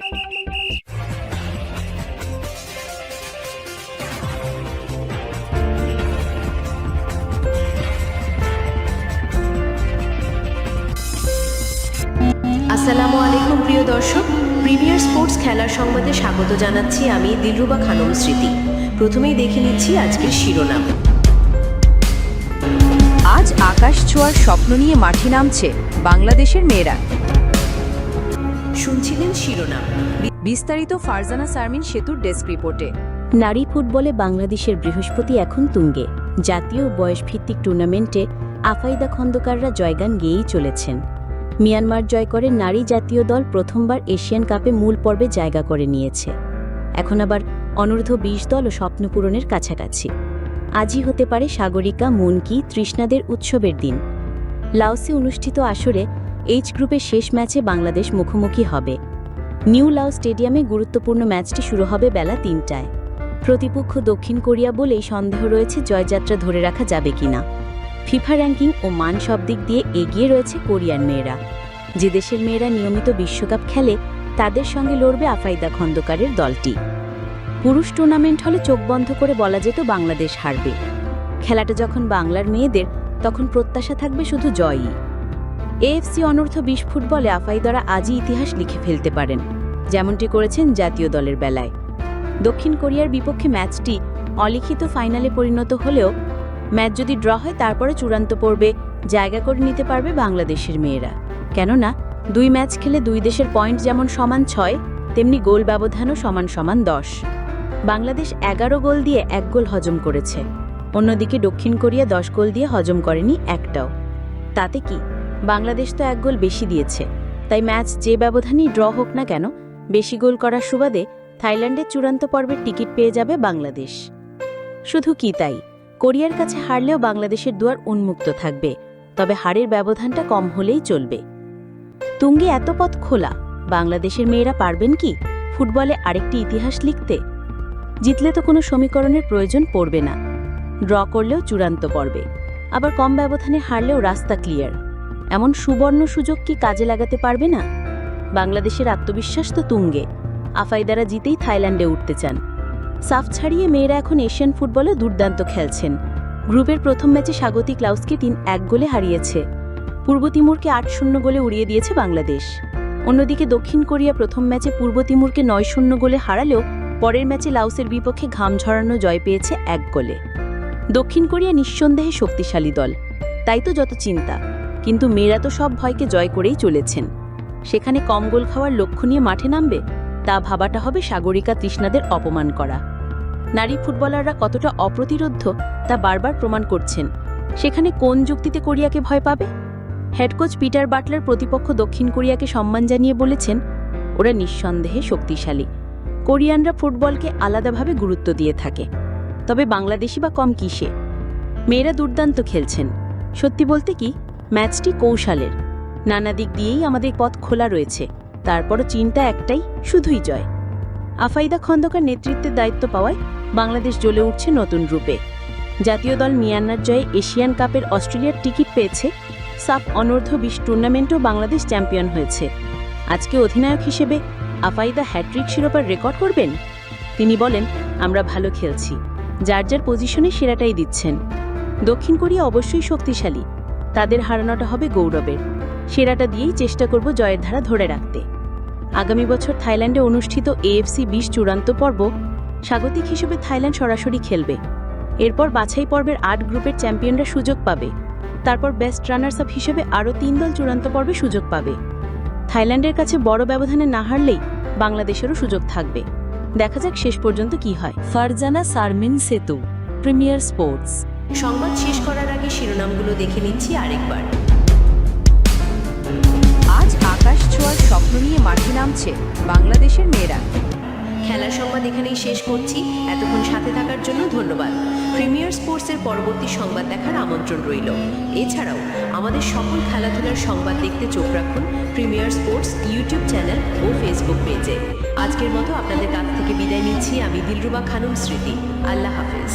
আসসালামু আলাইকুম, প্রিয় দর্শক। প্রিমিয়ার স্পোর্টস খেলার সংবাদে স্বাগত জানাচ্ছি আমি দিলরুবা খানম স্মৃতি। প্রথমেই দেখে নিচ্ছি আজকের শিরোনাম। আজ আকাশ ছোঁয়ার স্বপ্ন নিয়ে মাঠে নামছে বাংলাদেশের মেয়েরা। শুনছিলেন শিরোনাম। বিস্তারিত ফারজানা সারমিন সেতুর ডেস্ক রিপোর্টে। নারী ফুটবলে বাংলাদেশের বৃহস্পতি এখন তুঙ্গে। জাতীয় বয়সভিত্তিক টুর্নামেন্টে আফাইদা খন্দকাররা জয়গান গেয়েই চলেছেন। মিয়ানমার জয় করে নারী জাতীয় দল প্রথমবার এশিয়ান কাপে মূল পর্বে জায়গা করে নিয়েছে। এখন আবার অনূর্ধ্ব বিশ দল ও স্বপ্নপূরণের কাছাকাছি। আজই হতে পারে সাগরিকা, মুনকি, তৃষ্ণাদের উৎসবের দিন। লাওসে অনুষ্ঠিত আসরে এইচ গ্রুপের শেষ ম্যাচে বাংলাদেশ মুখোমুখি হবে। নিউ লাও স্টেডিয়ামে গুরুত্বপূর্ণ ম্যাচটি শুরু হবে বেলা তিনটায়। প্রতিপক্ষ দক্ষিণ কোরিয়া বলেই সন্দেহ রয়েছে জয়যাত্রা ধরে রাখা যাবে কিনা। ফিফা র্যাঙ্কিং ও মান সব দিক দিয়ে এগিয়ে রয়েছে কোরিয়ান মেয়েরা। যে দেশের মেয়েরা নিয়মিত বিশ্বকাপ খেলে, তাদের সঙ্গে লড়বে আফাইদা খন্দকারের দলটি। পুরুষ টুর্নামেন্ট হলে চোখ বন্ধ করে বলা যেত বাংলাদেশ হারবে। খেলাটা যখন বাংলার মেয়েদের, তখন প্রত্যাশা থাকবে শুধু জয়ই। এএফসি অনূর্ধ্ব বিশ ফুটবলে আফাইদারা আজই ইতিহাস লিখে ফেলতে পারেন, যেমনটি করেছেন জাতীয় দলের বেলায়। দক্ষিণ কোরিয়ার বিপক্ষে ম্যাচটি অলিখিত ফাইনালে পরিণত হলেও, ম্যাচ যদি ড্র হয় তারপরে চূড়ান্ত পর্বে জায়গা করে নিতে পারবে বাংলাদেশের মেয়েরা। কেননা, দুই ম্যাচ খেলে দুই দেশের পয়েন্ট যেমন সমান ছয়, তেমনি গোল ব্যবধানও সমান সমান দশ। বাংলাদেশ এগারো গোল দিয়ে এক গোল হজম করেছে। অন্যদিকে দক্ষিণ কোরিয়া দশ গোল দিয়ে হজম করেনি একটাও। তাতে কি? বাংলাদেশ তো এক গোল বেশি দিয়েছে। তাই ম্যাচ যে ব্যবধানই ড্র হোক না কেন, বেশি গোল করার সুবাদে থাইল্যান্ডের চূড়ান্ত পর্বের টিকিট পেয়ে যাবে বাংলাদেশ। শুধু কি তাই, কোরিয়ার কাছে হারলেও বাংলাদেশের দুয়ার উন্মুক্ত থাকবে, তবে হারের ব্যবধানটা কম হলেই চলবে। তুঙ্গে এত পথ খোলা, বাংলাদেশের মেয়েরা পারবেন কি ফুটবলে আরেকটি ইতিহাস লিখতে? জিতলে তো কোনো সমীকরণের প্রয়োজন পড়বে না। ড্র করলেও চূড়ান্ত পর্বে, আবার কম ব্যবধানে হারলেও রাস্তা ক্লিয়ার। এমন সুবর্ণ সুযোগ কি কাজে লাগাতে পারবে না? বাংলাদেশের আত্মবিশ্বাস তো তুঙ্গে। আফাইদারা জিতেই থাইল্যান্ডে উঠতে চান। সাফ ছাড়িয়ে মেয়েরা এখন এশিয়ান ফুটবলে দুর্দান্ত খেলছেন। গ্রুপের প্রথম ম্যাচে স্বাগতিক লাউসকে তিন এক গোলে হারিয়েছে। পূর্ব তিমুরকে আট শূন্য গোলে উড়িয়ে দিয়েছে বাংলাদেশ। অন্যদিকে দক্ষিণ কোরিয়া প্রথম ম্যাচে পূর্ব তিমুরকে নয় শূন্য গোলে হারালেও পরের ম্যাচে লাউসের বিপক্ষে ঘাম ঝরানো জয় পেয়েছে এক গোলে। দক্ষিণ কোরিয়া নিঃসন্দেহে শক্তিশালী দল। তাই তো যত চিন্তা। কিন্তু মেয়েরা তো সব ভয়কে জয় করেই চলেছেন। সেখানে কম গোল খাওয়ার লক্ষ্য নিয়ে মাঠে নামবে, তা ভাবাটা হবে সাগরিকা তৃষ্ণাদের অপমান করা। নারী ফুটবলাররা কতটা অপ্রতিরোধ্য তা বারবার প্রমাণ করছেন। সেখানে কোন যুক্তিতে কোরিয়াকে ভয় পাবে? হেডকোচ পিটার বাটলার প্রতিপক্ষ দক্ষিণ কোরিয়াকে সম্মান জানিয়ে বলেছেন, ওরা নিঃসন্দেহে শক্তিশালী। কোরিয়ানরা ফুটবলকে আলাদাভাবে গুরুত্ব দিয়ে থাকে। তবে বাংলাদেশি বা কম কিসে? মেয়েরা দুর্দান্ত খেলছেন। সত্যি বলতে কি ম্যাচটি কৌশলের। নানা দিক দিয়েই আমাদের পথ খোলা রয়েছে। তারপরও চিন্তা একটাই, শুধুই জয়। আফাইদা খন্দকার নেতৃত্বের দায়িত্ব পাওয়ায় বাংলাদেশ জ্বলে উঠছে নতুন রূপে। জাতীয় দল মিয়ানমার জয়ে এশিয়ান কাপের অস্ট্রেলিয়ার টিকিট পেয়েছে। সাফ অনূর্ধ্ব বিশ টুর্নামেন্টও বাংলাদেশ চ্যাম্পিয়ন হয়েছে। আজকে অধিনায়ক হিসেবে আফাইদা হ্যাট্রিক শিরোপার রেকর্ড করবেন? তিনি বলেন, আমরা ভালো খেলছি। যার যার পজিশনে সেরাটাই দিচ্ছেন। দক্ষিণ কোরিয়া অবশ্যই শক্তিশালী। তাদের হারানোটা হবে গৌরবের। সেরাটা দিয়েই চেষ্টা করব জয়ের ধারা ধরে রাখতে। আগামী বছর থাইল্যান্ডে অনুষ্ঠিত এএফসি বিশ চূড়ান্ত পর্ব স্বাগতিক হিসেবে থাইল্যান্ড সরাসরি খেলবে। এরপর বাছাই পর্বের আট গ্রুপের চ্যাম্পিয়নরা সুযোগ পাবে। তারপর বেস্ট রানার্স আপ হিসেবে আরও তিন দল চূড়ান্ত পর্বে সুযোগ পাবে। থাইল্যান্ডের কাছে বড় ব্যবধানে না হারলেই বাংলাদেশেরও সুযোগ থাকবে। দেখা যাক শেষ পর্যন্ত কি হয়। ফারজানা সারমিন সেতু, প্রিমিয়ার স্পোর্টস। সংবাদ শেষ করার শিরোনামগুলো দেখে নিচ্ছি আরেকবার। আজ আকাশ ছোঁয়ার স্বপ্ন নিয়ে মাঠে নামছে বাংলাদেশের মেয়েরা। খেলার সংবাদ এখানেই শেষ করছি। এতক্ষণ সাথে থাকার জন্য ধন্যবাদ। প্রিমিয়ার স্পোর্টসের পরবর্তী সংবাদ দেখার আমন্ত্রণ রইল। এছাড়াও আমাদের সকল খেলাধুলার সংবাদ দেখতে চোখ রাখুন প্রিমিয়ার স্পোর্টস ইউটিউব চ্যানেল ও ফেসবুক পেজে। আজকের মতো আপনাদের কাছ থেকে বিদায় নিচ্ছি। আমি দিলরুবা খানুম স্মৃতি। আল্লাহ হাফেজ।